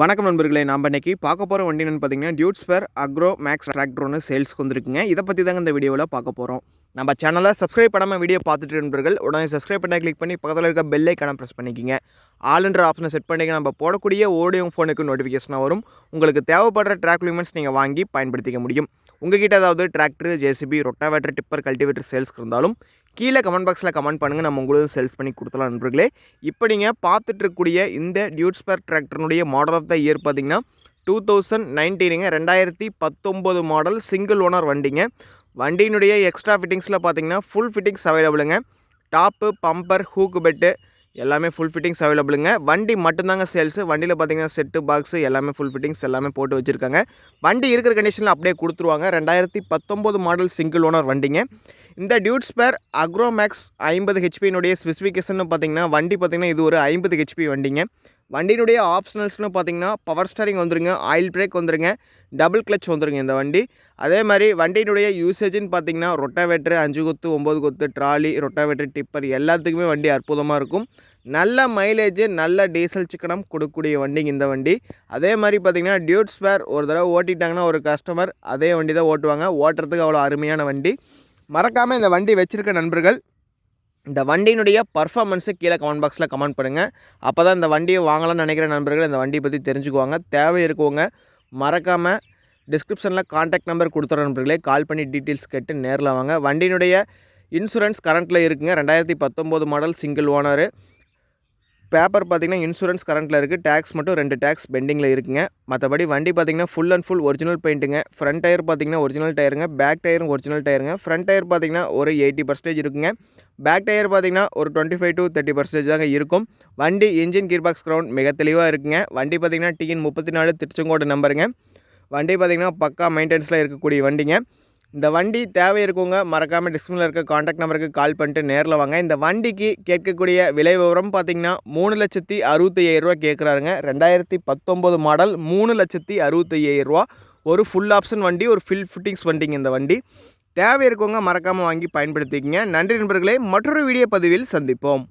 வணக்கம் நண்பர்களே நாம் இன்றைக்கி பார்க்க போகிற வண்டி என்னன்னு பார்த்தீங்கன்னா டியூட்ஸ்பேர் அக்ரோ மேக்ஸ் டிராக்டர்னு ஒன்று சேல்ஸ்க்கு வந்துருக்குங்க. இதை பற்றி தாங்க இந்த வீடியோவில் பார்க்க போகிறோம் நம்ம சேனலை சப்ஸ்கிரைப் பண்ணாமல் வீடியோ பார்த்துட்டு நண்பர்கள் உடனே சப்ஸ்கிரைப் பண்ண கிளிக் பண்ணி பக்கத்தில் இருக்க பெல் ஐக்கான ப்ரெஸ் பண்ணிக்கிங்க. ஆளுன்ற ஆப்ஷனை செட் பண்ணிக்க நம்ம போடக்கூடிய ஓடியோ ஃபோனுக்கு நோட்டிஃபிகேஷனாக வரும். உங்களுக்கு தேவைப்படுற ட்ராக் லிமெண்ட்ஸ் நீங்கள் வாங்கி பயன்படுத்திக்க முடியும். உங்ககிட்ட ஏதாவது tractor JCB rotavator tipper cultivator சேல்ஸ்க்கு இருந்தாலும் கீழே கமெண்ட் பாக்ஸில் கமெண்ட் பண்ணுங்கள் நம்ம உங்களுக்கு சேல்ஸ் பண்ணி கொடுத்தலாம் நண்பர்களே. இப்போ நீங்கள் பார்த்துட்டு இருக்கக்கூடிய இந்த டியூட்ஸ்பர் டிராக்டர்னுடைய மாடல் ஆஃப் த இயர் பார்த்தீங்கன்னா டூ தௌசண்ட் நைன்டீனுங்க ரெண்டாயிரத்தி பத்தொம்போது மாடல் சிங்கிள் ஓனர் வண்டிங்க. வண்டியினுடைய எக்ஸ்ட்ரா ஃபிட்டிங்ஸில் பார்த்தீங்கன்னா ஃபுல் ஃபிட்டிங்ஸ் அவைலபிளுங்க டாப்பு பம்பர் ஹூக்கு பெட்டு எல்லாமே ஃபுல் ஃபிட்டிங்ஸ் அவைலபிளுங்க வண்டி மட்டும்தாங்க சேல்ஸு வண்டியில் பார்த்தீங்கன்னா செட்டு பாக்ஸு எல்லாமே ஃபுல் ஃபிட்டிங்ஸ் எல்லாமே போட்டு வச்சுருக்காங்க. வண்டி இருக்கிற கண்டிஷனில் அப்படியே கொடுத்துருவாங்க. ரெண்டாயிரத்தி பத்தொம்போது மாடல் சிங்கிள் ஓனர் வண்டிங்க. இந்த டியூட்ஸ்ஃபேர் அக்ரோமேக்ஸ் ஐம்பது ஹெச்பியினுடைய ஸ்பெசிஃபிகேஷன் பார்த்திங்கன்னா வண்டி பார்த்தீங்கன்னா இது ஒரு ஐம்பது ஹெச்பி வண்டிங்க. வண்டியினுடைய ஆப்ஷனல்ஸ்னு பார்த்தீங்கன்னா பவர் ஸ்டாரிங் வந்துருங்க ஆயில் பிரேக் வந்துருங்க டபுள் கிளச் வந்துருங்க இந்த வண்டி. அதே மாதிரி வண்டியினுடைய யூசேஜ்னு பார்த்தீங்கன்னா ரொட்டாவேட்ரு அஞ்சு கொத்து ஒம்பது கொத்து ட்ராலி ரொட்டாவேட்ரு டிப்பர் எல்லாத்துக்குமே வண்டி அற்புதமாக இருக்கும். நல்ல மைலேஜ் நல்ல டீசல் சிக்கனம் கொடுக்கக்கூடிய வண்டிங்க இந்த வண்டி. அதே மாதிரி பார்த்தீங்கன்னா டியூட்ஸ்பேர் ஒரு தடவை ஓட்டிட்டாங்கன்னா ஒரு கஸ்டமர் அதே வண்டி தான் ஓட்டுவாங்க. ஓட்டுறதுக்கு அவ்வளோ அருமையான வண்டி. மறக்காமல் இந்த வண்டி வச்சுருக்க நண்பர்கள் இந்த வண்டியினுடைய பர்ஃபார்மன்ஸு கீழே கமெண்ட் பாக்ஸில் கமெண்ட் பண்ணுங்கள் அப்போ தான் இந்த வண்டியை வாங்கலாம்னு நினைக்கிற நண்பர்கள் இந்த வண்டியை பற்றி தெரிஞ்சுக்குவாங்க. தேவை இருக்கவங்க மறக்காமல் டிஸ்கிரிப்ஷனில் காண்டாக்ட் நம்பர் கொடுத்துற நண்பர்களே கால் பண்ணி டீட்டெயில்ஸ் கேட்டு நேரில் வாங்க. வண்டியினுடைய இன்சூரன்ஸ் கரண்ட்டில் இருக்குங்க. ரெண்டாயிரத்தி பத்தொம்போது மாடல் சிங்கிள் ஓனரு பேப்பர் பார்த்தீங்கன்னா இன்சூரன்ஸ் கரண்ட்டில் இருக்குது டேக்ஸ் மட்டும் ரெண்டு டேக்ஸ் பெண்டிங்கில் இருக்குங்க. மற்றபடி வண்டி பார்த்தீங்கன்னா ஃபுல் அண்ட் ஃபுல் ஒரிஜினல் பெயிண்ட்டுங்க ஃப்ரண்ட் டயர் பார்த்தீங்கன்னா ஒரிஜினல் டயருங்க பேக் டயரும் ஒரிஜினல் டயருங்க ஃப்ரண்ட் டயர் பார்த்தீங்கன்னா ஒரு எயிட்டி பர்சன்டேஜ் இருக்குங்க. பேக் டயர் பார்த்தீங்கன்னா ஒரு twenty five to thirty percentage தாங்க இருக்கும். வண்டி இன்ஜின் கீர் பாக்ஸ் கிரவுண்ட் மிக தெளிவாக இருக்குங்க. வண்டி பார்த்தீங்கன்னா டிஎன் முப்பத்தி நாலு திருச்செங்கோடு நம்பருங்க வண்டி பார்த்தீங்கன்னா பக்கா மெயின்டெனன்ஸில் இருக்கக்கூடிய வண்டிங்க. இந்த வண்டி தேவை இருக்கவங்க மறக்காமல் டிஸ்பிளில் இருக்க காண்டாக்ட் நம்பருக்கு கால் பண்ணிட்டு நேரில் வாங்க. இந்த வண்டிக்கு கேட்கக்கூடிய விலை விவரம் பார்த்தீங்கன்னா மூணு லட்சத்தி அறுபத்தி ஐயாயிரரூவா கேட்குறாருங்க ரெண்டாயிரத்தி பத்தொம்போது மாடல் மூணு லட்சத்தி அறுபத்தி ஐயாயிரரூவா ஒரு ஃபுல் ஆப்ஷன் வண்டி ஒரு ஃபில் ஃபிட்டிங்ஸ் வண்டிங்க இந்த வண்டி. தேவை இருக்கவங்க மறக்காமல் வாங்கி பயன்படுத்திக்கங்க. நன்றி நண்பர்களே மற்றொரு வீடியோ பதிவில் சந்திப்போம்.